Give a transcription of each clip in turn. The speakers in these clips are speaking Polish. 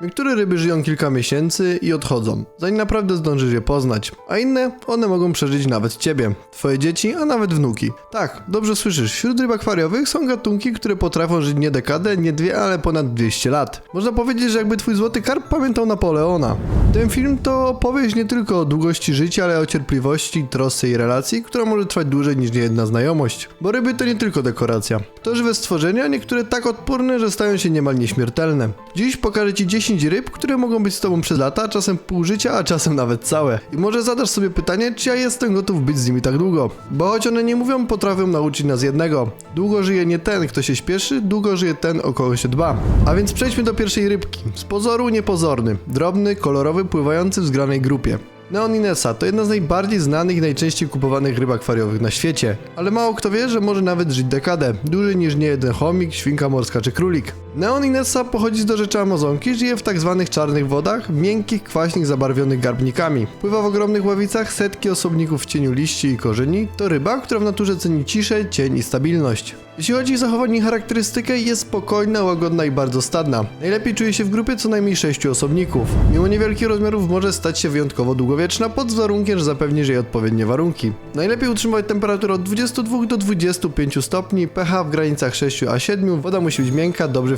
Niektóre ryby żyją kilka miesięcy i odchodzą, zanim naprawdę zdążysz je poznać, a inne, one mogą przeżyć nawet ciebie, twoje dzieci, a nawet wnuki. Tak, dobrze słyszysz, wśród ryb akwariowych są gatunki, które potrafią żyć nie dekadę, nie dwie, ale ponad 200 lat. Można powiedzieć, że jakby twój złoty karp pamiętał Napoleona. Ten film to opowieść nie tylko o długości życia, ale o cierpliwości, trosce i relacji, która może trwać dłużej niż niejedna znajomość. Bo ryby to nie tylko dekoracja. To żywe stworzenia, niektóre tak odporne, że stają się niemal nieśmiertelne. Dziś pokażę ci 10 ryb, które mogą być z tobą przez lata, czasem pół życia, a czasem nawet całe. I może zadasz sobie pytanie, czy ja jestem gotów być z nimi tak długo. Bo choć one nie mówią, potrafią nauczyć nas jednego. Długo żyje nie ten, kto się śpieszy, długo żyje ten, o kogo się dba. A więc przejdźmy do pierwszej rybki. Z pozoru niepozorny, drobny, kolorowy, pływający w zgranej grupie. Neon Inessa to jedna z najbardziej znanych i najczęściej kupowanych ryb akwariowych na świecie, ale mało kto wie, że może nawet żyć dekadę, dłużej niż niejeden chomik, świnka morska czy królik. Neon Inessa pochodzi z dorzeczy Amazonki, żyje w tak zwanych czarnych wodach, miękkich, kwaśnych, zabarwionych garbnikami. Pływa w ogromnych ławicach, setki osobników w cieniu liści i korzeni, to ryba, która w naturze ceni ciszę, cień i stabilność. Jeśli chodzi o zachowanie i charakterystykę, jest spokojna, łagodna i bardzo stadna. Najlepiej czuje się w grupie co najmniej 6 osobników. Mimo niewielkich rozmiarów może stać się wyjątkowo długowieczna pod warunkiem, że zapewnisz jej odpowiednie warunki. Najlepiej utrzymywać temperaturę od 22 do 25 stopni, pH w granicach 6 a 7, woda musi być miękka, dobrze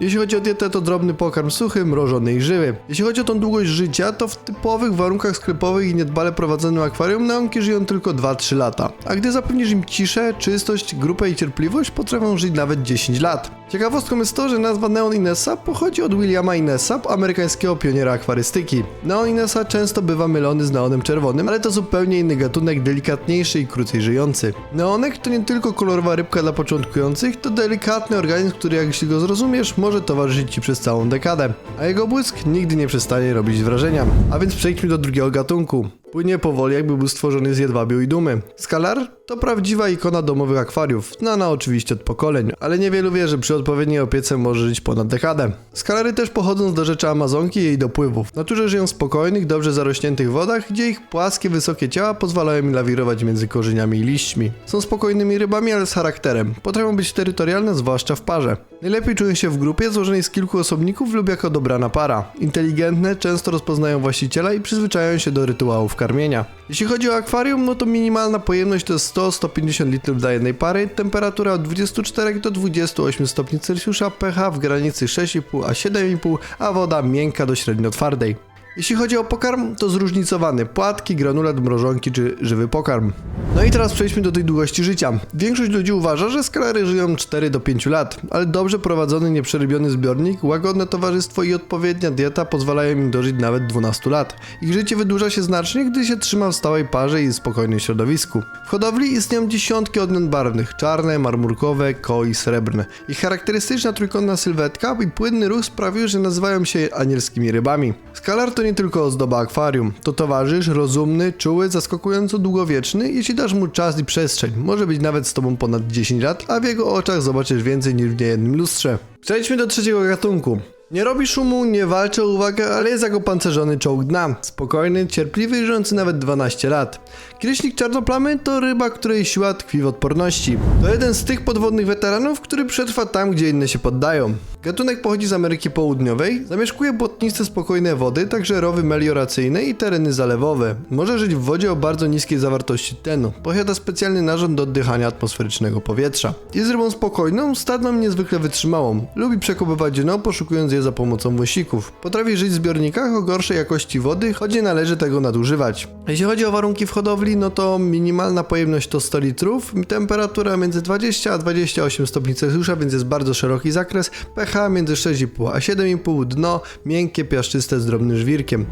Jeśli chodzi o dietę, to drobny pokarm suchy, mrożony i żywy. Jeśli chodzi o tą długość życia, to w typowych warunkach sklepowych i niedbale prowadzonym akwarium neonki żyją tylko 2-3 lata. A gdy zapewnisz im ciszę, czystość, grupę i cierpliwość, potrafią żyć nawet 10 lat. Ciekawostką jest to, że nazwa Neon Inessa pochodzi od Williama Inessa, amerykańskiego pioniera akwarystyki. Neon Inessa często bywa mylony z neonem czerwonym, ale to zupełnie inny gatunek, delikatniejszy i krócej żyjący. Neonek to nie tylko kolorowa rybka dla początkujących, to delikatny organizm, który jak jeśli go zrozumiesz, może towarzyszyć ci przez całą dekadę, a jego błysk nigdy nie przestanie robić wrażenia. A więc przejdźmy do drugiego gatunku. Płynie powoli, jakby był stworzony z jedwabiu i dumy. Skalar to prawdziwa ikona domowych akwariów, znana oczywiście od pokoleń, ale niewielu wie, że przy odpowiedniej opiece może żyć ponad dekadę. Skalary też pochodzą z do rzeczy Amazonki i jej dopływów. W naturze żyją w spokojnych, dobrze zarośniętych wodach, gdzie ich płaskie, wysokie ciała pozwalają im lawirować między korzeniami i liśćmi. Są spokojnymi rybami, ale z charakterem. Potrafią być terytorialne, zwłaszcza w parze. Najlepiej czują się w grupie złożonej z kilku osobników lub jako dobrana para. Inteligentne, często rozpoznają właściciela i przyzwyczajają się do rytuałów karmienia. Jeśli chodzi o akwarium, no to minimalna pojemność to jest 100-150 litrów dla jednej pary, temperatura od 24 do 28 stopni Celsjusza, pH w granicy 6,5 a 7,5, a woda miękka do średnio twardej. Jeśli chodzi o pokarm, to zróżnicowany płatki, granulat, mrożonki czy żywy pokarm. No i teraz przejdźmy do tej długości życia. Większość ludzi uważa, że skalary żyją 4 do 5 lat, ale dobrze prowadzony, nieprzerybiony zbiornik, łagodne towarzystwo i odpowiednia dieta pozwalają im dożyć nawet 12 lat. Ich życie wydłuża się znacznie, gdy się trzyma w stałej parze i spokojnym środowisku. W hodowli istnieją dziesiątki odmian barwnych, czarne, marmurkowe, koi, srebrne. Ich charakterystyczna trójkątna sylwetka i płynny ruch sprawiły, że nazywają się anielskimi rybami. Skalar to nie tylko ozdoba akwarium, to towarzysz rozumny, czuły, zaskakująco długowieczny, jeśli dasz mu czas i przestrzeń. Może być nawet z tobą ponad 10 lat, a w jego oczach zobaczysz więcej niż w niejednym lustrze. Przejdźmy do trzeciego gatunku. Nie robi szumu, nie walczy o uwagę, ale jest jak opancerzony czołg dna. Spokojny, cierpliwy i żyjący nawet 12 lat. Kryśnik czarnoplamy to ryba, której siła tkwi w odporności. To jeden z tych podwodnych weteranów, który przetrwa tam, gdzie inne się poddają. Gatunek pochodzi z Ameryki Południowej, zamieszkuje błotniste, spokojne wody, także rowy melioracyjne i tereny zalewowe. Może żyć w wodzie o bardzo niskiej zawartości tlenu. Posiada specjalny narząd do oddychania atmosferycznego powietrza. Jest rybą spokojną, stadną niezwykle wytrzymałą. Lubi przekopywać dno, poszukując za pomocą wąsików. Potrafi żyć w zbiornikach o gorszej jakości wody, choć nie należy tego nadużywać. Jeśli chodzi o warunki w hodowli, no to minimalna pojemność to 100 litrów, temperatura między 20 a 28 stopni Celsjusza, więc jest bardzo szeroki zakres, pH między 6,5 a 7,5, dno miękkie, piaszczyste z drobnym żwirkiem.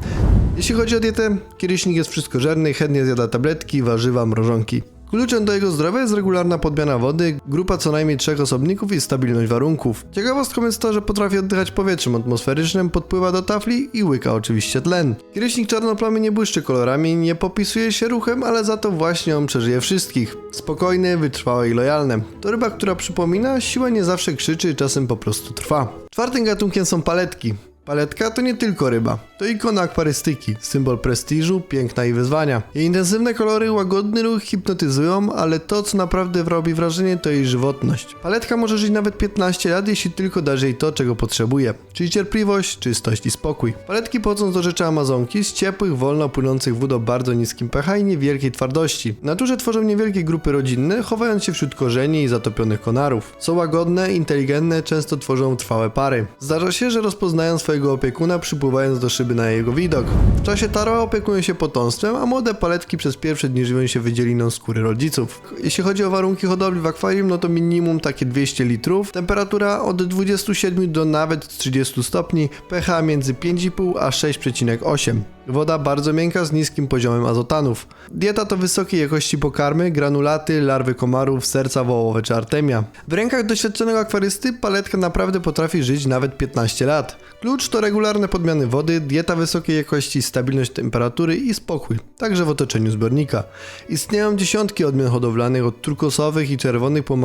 Jeśli chodzi o dietę, kieryśnik jest wszystkożerny, chętnie zjada tabletki, warzywa, mrożonki. Kluczem do jego zdrowia jest regularna podmiana wody, grupa co najmniej trzech osobników i stabilność warunków. Ciekawostką jest to, że potrafi oddychać powietrzem atmosferycznym, podpływa do tafli i łyka oczywiście tlen. Kieryśnik czarnoplamy nie błyszczy kolorami, nie popisuje się ruchem, ale za to właśnie on przeżyje wszystkich. Spokojny, wytrwały i lojalny. To ryba, która przypomina, siła nie zawsze krzyczy, czasem po prostu trwa. Czwartym gatunkiem są paletki. Paletka to nie tylko ryba, to ikona akwarystyki, symbol prestiżu, piękna i wyzwania. Jej intensywne kolory, łagodny ruch hipnotyzują, ale to co naprawdę robi wrażenie to jej żywotność. Paletka może żyć nawet 15 lat, jeśli tylko dasz jej to, czego potrzebuje, czyli cierpliwość, czystość i spokój. Paletki pochodzą z rzeczy Amazonki, z ciepłych, wolno płynących wód o bardzo niskim pH i niewielkiej twardości. W naturze tworzą niewielkie grupy rodzinne, chowając się wśród korzeni i zatopionych konarów. Są łagodne, inteligentne, często tworzą trwałe pary. Zdarza się, że rozpoznają swojego opiekuna przypływając do szyby na jego widok. W czasie taro opiekują się potomstwem, a młode paletki przez pierwsze dni żywią się wydzieliną skóry rodziców. Jeśli chodzi o warunki hodowli w akwarium, no to minimum takie 200 litrów, temperatura od 27 do nawet 30 stopni, pH między 5,5 a 6,8. Woda bardzo miękka z niskim poziomem azotanów. Dieta to wysokiej jakości pokarmy, granulaty, larwy komarów, serca wołowe czy artemia. W rękach doświadczonego akwarysty paletka naprawdę potrafi żyć nawet 15 lat. Klucz to regularne podmiany wody, dieta wysokiej jakości, stabilność temperatury i spokój, także w otoczeniu zbiornika. Istnieją dziesiątki odmian hodowlanych od turkosowych i czerwonych po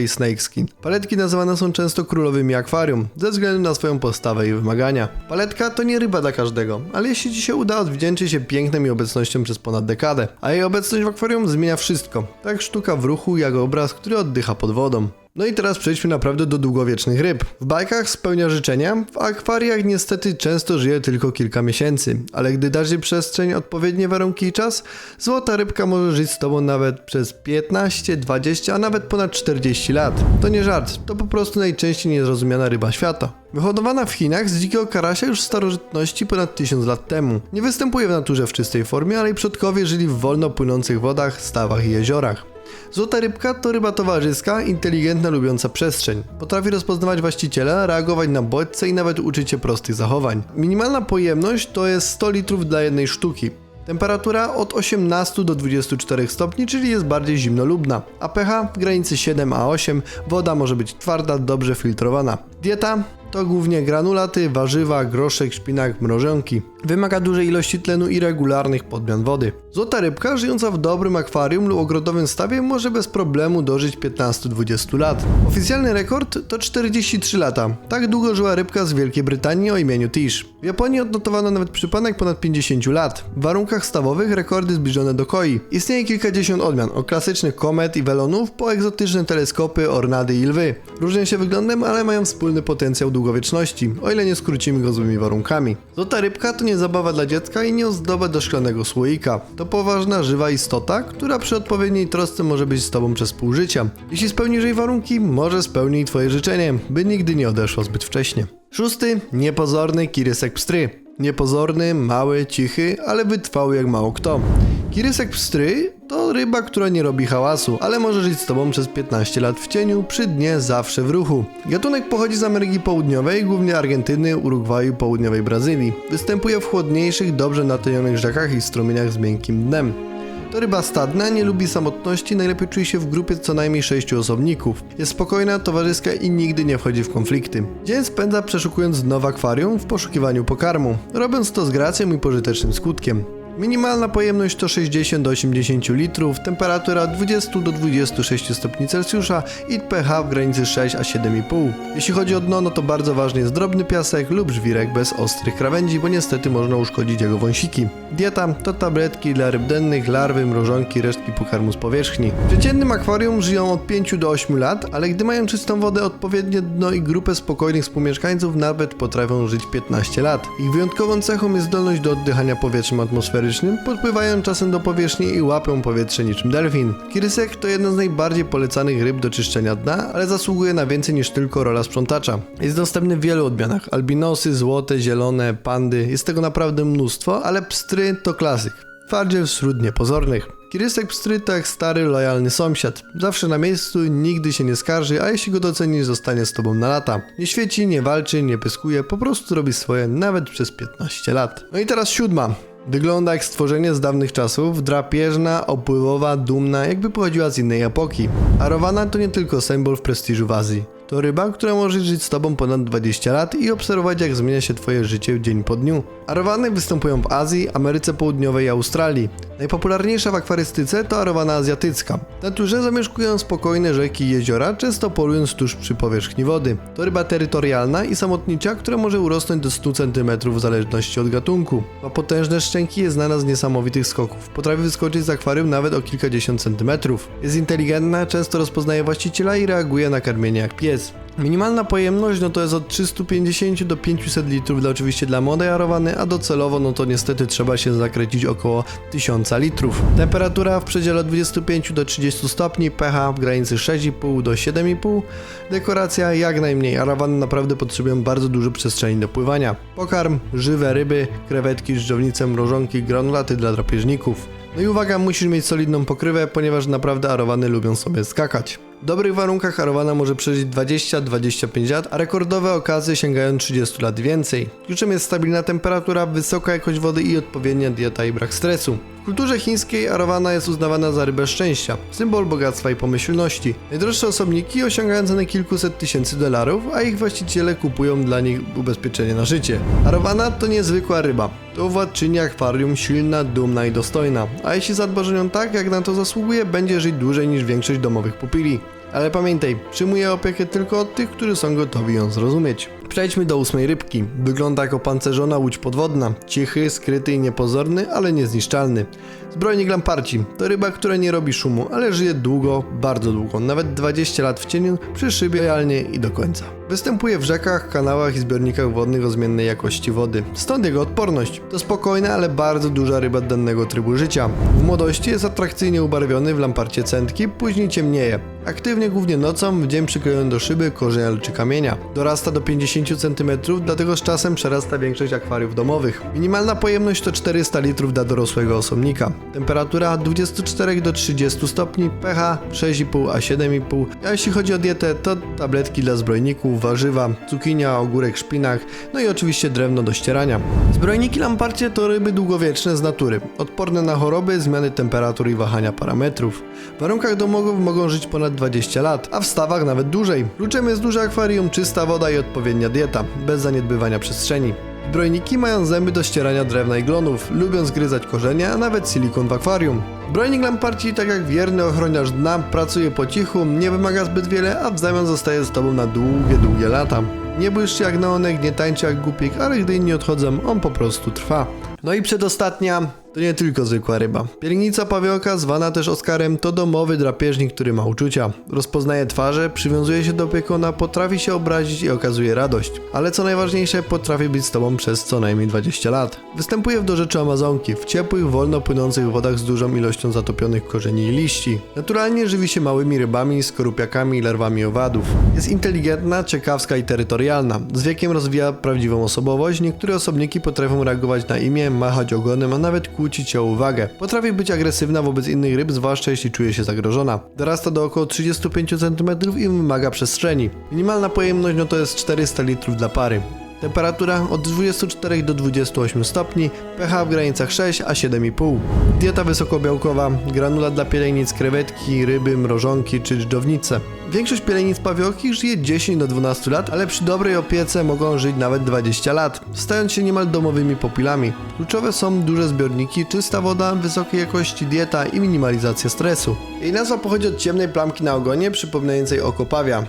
i snakeskin. Paletki nazywane są często królowymi akwarium, ze względu na swoją postawę i wymagania. Paletka to nie ryba dla każdego, ale jeśli ci się uda, odwdzięczy się pięknem i obecnością przez ponad dekadę. A jej obecność w akwarium zmienia wszystko, tak sztuka w ruchu jak obraz, który oddycha pod wodą. No i teraz przejdźmy naprawdę do długowiecznych ryb. W bajkach spełnia życzenia, w akwariach niestety często żyje tylko kilka miesięcy, ale gdy dasz jej przestrzeń, odpowiednie warunki i czas, złota rybka może żyć z tobą nawet przez 15, 20, a nawet ponad 40 lat. To nie żart, to po prostu najczęściej niezrozumiana ryba świata. Wyhodowana w Chinach z dzikiego karasia już w starożytności ponad 1000 lat temu. Nie występuje w naturze w czystej formie, ale jej przodkowie żyli w wolno płynących wodach, stawach i jeziorach. Złota rybka to ryba towarzyska, inteligentna, lubiąca przestrzeń. Potrafi rozpoznawać właściciela, reagować na bodźce i nawet uczyć się prostych zachowań. Minimalna pojemność to jest 100 litrów dla jednej sztuki. Temperatura od 18 do 24 stopni, czyli jest bardziej zimnolubna, a pH w granicy 7 a 8, woda może być twarda, dobrze filtrowana. Dieta to głównie granulaty, warzywa, groszek, szpinak, mrożonki. Wymaga dużej ilości tlenu i regularnych podmian wody. Złota rybka żyjąca w dobrym akwarium lub ogrodowym stawie może bez problemu dożyć 15-20 lat. Oficjalny rekord to 43 lata. Tak długo żyła rybka z Wielkiej Brytanii o imieniu Tish. W Japonii odnotowano nawet przypadek ponad 50 lat. W warunkach stawowych rekordy zbliżone do koi. Istnieje kilkadziesiąt odmian, od klasycznych komet i welonów po egzotyczne teleskopy, ornady i lwy. Różnią się wyglądem, ale mają wspólny potencjał długowieczności, o ile nie skrócimy go złymi warunkami. Złota rybka to nie zabawa dla dziecka i nie ozdoba do szklanego słoika. To poważna, żywa istota, która przy odpowiedniej trosce może być z tobą przez pół życia. Jeśli spełnisz jej warunki, może spełni twoje życzenie, by nigdy nie odeszło zbyt wcześnie. Szósty, niepozorny kirysek pstry. Niepozorny, mały, cichy, ale wytrwały jak mało kto. Kirysek pstry to ryba, która nie robi hałasu, ale może żyć z tobą przez 15 lat w cieniu, przy dnie zawsze w ruchu. Gatunek pochodzi z Ameryki Południowej, głównie Argentyny, Urugwaju, południowej Brazylii. Występuje w chłodniejszych, dobrze natleniony rzekach i strumieniach z miękkim dnem. To ryba stadna, nie lubi samotności, najlepiej czuje się w grupie co najmniej sześciu osobników. Jest spokojna, towarzyska i nigdy nie wchodzi w konflikty. Dzień spędza przeszukując dno w akwarium w poszukiwaniu pokarmu, robiąc to z gracją i pożytecznym skutkiem. Minimalna pojemność to 60 do 80 litrów, temperatura od 20 do 26 stopni Celsjusza i pH w granicy 6 a 7,5. Jeśli chodzi o dno, no to bardzo ważny jest drobny piasek lub żwirek bez ostrych krawędzi, bo niestety można uszkodzić jego wąsiki. Dieta to tabletki dla ryb dennych, larwy, mrożonki, resztki pokarmu z powierzchni. W przeciętnym akwarium żyją od 5 do 8 lat, ale gdy mają czystą wodę, odpowiednie dno i grupę spokojnych współmieszkańców nawet potrafią żyć 15 lat. Ich wyjątkową cechą jest zdolność do oddychania powietrzem atmosferycznym, podpływają czasem do powierzchni i łapią powietrze niczym delfin. Kirysek to jedna z najbardziej polecanych ryb do czyszczenia dna, ale zasługuje na więcej niż tylko rola sprzątacza. Jest dostępny w wielu odmianach. Albinosy, złote, zielone, pandy, jest tego naprawdę mnóstwo, ale pstry to klasyk. Twardziel wśród niepozornych. Kirysek pstry to jak stary, lojalny sąsiad. Zawsze na miejscu, nigdy się nie skarży, a jeśli go docenisz, zostanie z tobą na lata. Nie świeci, nie walczy, nie pyskuje, po prostu robi swoje nawet przez 15 lat. No i teraz siódma. Wygląda jak stworzenie z dawnych czasów, drapieżna, opływowa, dumna, jakby pochodziła z innej epoki. Arowana to nie tylko symbol w prestiżu w Azji. To ryba, która może żyć z tobą ponad 20 lat i obserwować jak zmienia się twoje życie dzień po dniu. Arowany występują w Azji, Ameryce Południowej i Australii. Najpopularniejsza w akwarystyce to arowana azjatycka. W naturze zamieszkują spokojne rzeki i jeziora, często polując tuż przy powierzchni wody. To ryba terytorialna i samotnicza, która może urosnąć do 100 cm w zależności od gatunku. Ma potężne szczęki jest znana z niesamowitych skoków. Potrafi wyskoczyć z akwarium nawet o kilkadziesiąt centymetrów. Jest inteligentna, często rozpoznaje właściciela i reaguje na karmienie jak pies. Minimalna pojemność no to jest od 350 do 500 litrów dla oczywiście dla młodej arowany, a docelowo no to niestety trzeba się zakręcić około 1000 litrów. Temperatura w przedziale od 25 do 30 stopni, pH w granicy 6,5 do 7,5. Dekoracja jak najmniej, arawany naprawdę potrzebują bardzo dużo przestrzeni do pływania. Pokarm, żywe ryby, krewetki, żdżownice, mrożonki, granulaty dla drapieżników. No i uwaga, musisz mieć solidną pokrywę, ponieważ naprawdę arowany lubią sobie skakać. W dobrych warunkach arowana może przeżyć 20-25 lat, a rekordowe okazy sięgają 30 lat więcej. Kluczem jest stabilna temperatura, wysoka jakość wody i odpowiednia dieta i brak stresu. Kulturze chińskiej arowana jest uznawana za rybę szczęścia, symbol bogactwa i pomyślności. Najdroższe osobniki osiągają cenę kilkuset tysięcy dolarów, a ich właściciele kupują dla nich ubezpieczenie na życie. Arowana to niezwykła ryba. To władczyni akwarium silna, dumna i dostojna, a jeśli zadbasz o nią tak, jak na to zasługuje, będzie żyć dłużej niż większość domowych pupili. Ale pamiętaj, przyjmuje opiekę tylko od tych, którzy są gotowi ją zrozumieć. Przejdźmy do ósmej rybki. Wygląda jak opancerzona łódź podwodna. Cichy, skryty i niepozorny, ale niezniszczalny. Zbrojnik lamparci to ryba, która nie robi szumu, ale żyje długo, bardzo długo, nawet 20 lat w cieniu, przy szybie realnie i do końca. Występuje w rzekach, kanałach i zbiornikach wodnych o zmiennej jakości wody. Stąd jego odporność. To spokojna, ale bardzo duża ryba danego trybu życia. W młodości jest atrakcyjnie ubarwiony w lamparcie centki, później ciemnieje. Aktywnie głównie nocą, w dzień przyklejony do szyby, korzenia czy kamienia. Dorasta do 50 cm, dlatego z czasem przerasta większość akwariów domowych. Minimalna pojemność to 400 litrów dla dorosłego osobnika. Temperatura od 24 do 30 stopni, pH 6,5 a 7,5. A jeśli chodzi o dietę, to tabletki dla zbrojników, warzywa, cukinia, ogórek, szpinak, no i oczywiście drewno do ścierania. Zbrojniki lamparcie to ryby długowieczne z natury, odporne na choroby, zmiany temperatur i wahania parametrów. W warunkach domowych mogą żyć ponad 20 lat, a w stawach nawet dłużej. Kluczem jest duże akwarium, czysta woda i odpowiednia dieta, bez zaniedbywania przestrzeni. Zbrojniki mają zęby do ścierania drewna i glonów, lubią zgryzać korzenie, a nawet silikon w akwarium. Zbrojnik lamparci, tak jak wierny ochroniarz dna, pracuje po cichu, nie wymaga zbyt wiele, a w zamian zostaje z tobą na długie, długie lata. Nie błyszczy jak neonek, nie tańczy jak głupik, ale gdy inni odchodzą, on po prostu trwa. No i przedostatnia, to nie tylko zwykła ryba. Pielęgnica pawioka, zwana też Oskarem, to domowy drapieżnik, który ma uczucia. Rozpoznaje twarze, przywiązuje się do opiekuna, potrafi się obrazić i okazuje radość. Ale co najważniejsze, potrafi być z tobą przez co najmniej 20 lat. Występuje w dorzeczu Amazonki, w ciepłych, wolno płynących wodach z dużą ilością zatopionych korzeni i liści. Naturalnie żywi się małymi rybami, skorupiakami i larwami owadów. Jest inteligentna, ciekawska i terytorialna. Z wiekiem rozwija prawdziwą osobowość, niektóre osobniki potrafią reagować na imię, machać ogonem, a nawet kłócić się o uwagę. Potrafi być agresywna wobec innych ryb, zwłaszcza jeśli czuje się zagrożona. Dorasta do około 35 cm i wymaga przestrzeni. Minimalna pojemność no to jest 400 litrów dla pary. Temperatura od 24 do 28 stopni, pH w granicach 6 a 7,5. Dieta wysokobiałkowa, granula dla pielenic, krewetki, ryby, mrożonki czy dżdżownice. Większość pielenic pawiokich żyje 10 do 12 lat, ale przy dobrej opiece mogą żyć nawet 20 lat, stając się niemal domowymi popilami. Kluczowe są duże zbiorniki, czysta woda, wysokiej jakości dieta i minimalizacja stresu. Jej nazwa pochodzi od ciemnej plamki na ogonie przypominającej oko pawia.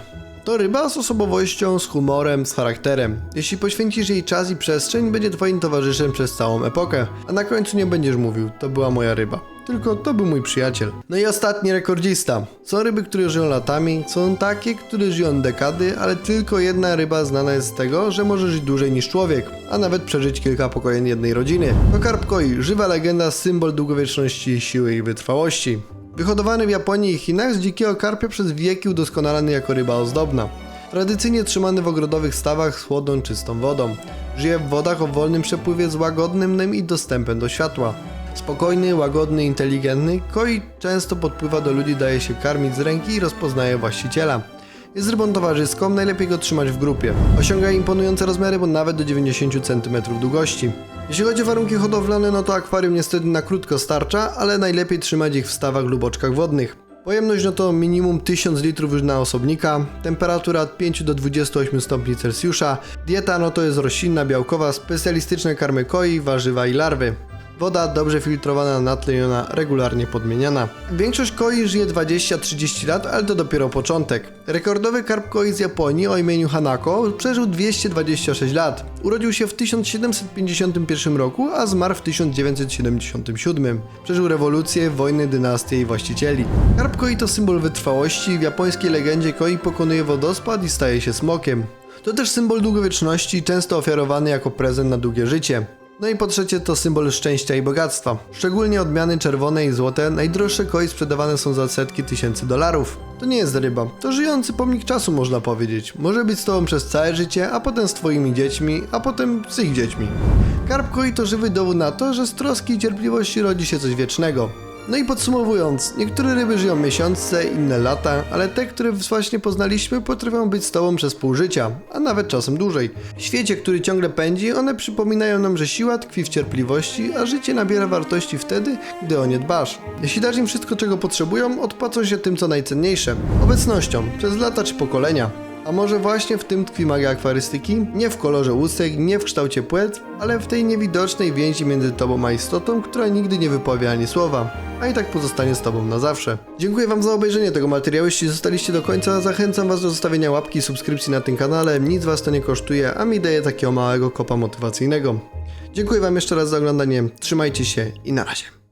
To ryba z osobowością, z humorem, z charakterem. Jeśli poświęcisz jej czas i przestrzeń, będzie twoim towarzyszem przez całą epokę. A na końcu nie będziesz mówił, to była moja ryba. Tylko to był mój przyjaciel. No i ostatni rekordzista. Są ryby, które żyją latami, są takie, które żyją dekady, ale tylko jedna ryba znana jest z tego, że może żyć dłużej niż człowiek, a nawet przeżyć kilka pokoleń jednej rodziny. To karp żywa legenda, symbol długowieczności, siły i wytrwałości. Wyhodowany w Japonii i Chinach z dzikiego karpia przez wieki udoskonalany jako ryba ozdobna. Tradycyjnie trzymany w ogrodowych stawach z chłodną, czystą wodą. Żyje w wodach o wolnym przepływie z łagodnym nym i dostępem do światła. Spokojny, łagodny, inteligentny, koi często podpływa do ludzi, daje się karmić z ręki i rozpoznaje właściciela. Jest rybą towarzyską, najlepiej go trzymać w grupie. Osiąga imponujące rozmiary, bo nawet do 90 cm długości. Jeśli chodzi o warunki hodowlane, no to akwarium niestety na krótko starcza, ale najlepiej trzymać ich w stawach lub oczkach wodnych. Pojemność no to minimum 1000 litrów już na osobnika, temperatura od 5 do 28 stopni Celsjusza, dieta no to jest roślinna, białkowa, specjalistyczne karmy koi, warzywa i larwy. Woda dobrze filtrowana, natleniona, regularnie podmieniana. Większość koi żyje 20-30 lat, ale to dopiero początek. Rekordowy karp koi z Japonii o imieniu Hanako przeżył 226 lat. Urodził się w 1751 roku, a zmarł w 1977. Przeżył rewolucję, wojny, dynastię i właścicieli. Karp koi to symbol wytrwałości, w japońskiej legendzie koi pokonuje wodospad i staje się smokiem. To też symbol długowieczności, często ofiarowany jako prezent na długie życie. No i po trzecie to symbol szczęścia i bogactwa. Szczególnie odmiany czerwone i złote, najdroższe koi sprzedawane są za setki tysięcy dolarów. To nie jest ryba, to żyjący pomnik czasu można powiedzieć. Może być z tobą przez całe życie, a potem z twoimi dziećmi, a potem z ich dziećmi. Karp koi to żywy dowód na to, że z troski i cierpliwości rodzi się coś wiecznego. No i podsumowując, niektóre ryby żyją miesiące, inne lata, ale te, które właśnie poznaliśmy, potrafią być z tobą przez pół życia, a nawet czasem dłużej. W świecie, który ciągle pędzi, one przypominają nam, że siła tkwi w cierpliwości, a życie nabiera wartości wtedy, gdy o nie dbasz. Jeśli dasz im wszystko, czego potrzebują, odpłacą się tym, co najcenniejsze obecnością, przez lata czy pokolenia. A może właśnie w tym tkwi magia akwarystyki? Nie w kolorze łusek, nie w kształcie płetw, ale w tej niewidocznej więzi między tobą a istotą, która nigdy nie wypowie ani słowa, a i tak pozostanie z tobą na zawsze. Dziękuję wam za obejrzenie tego materiału, jeśli zostaliście do końca, zachęcam was do zostawienia łapki i subskrypcji na tym kanale, nic was to nie kosztuje, a mi daje takiego małego kopa motywacyjnego. Dziękuję wam jeszcze raz za oglądanie, trzymajcie się i na razie.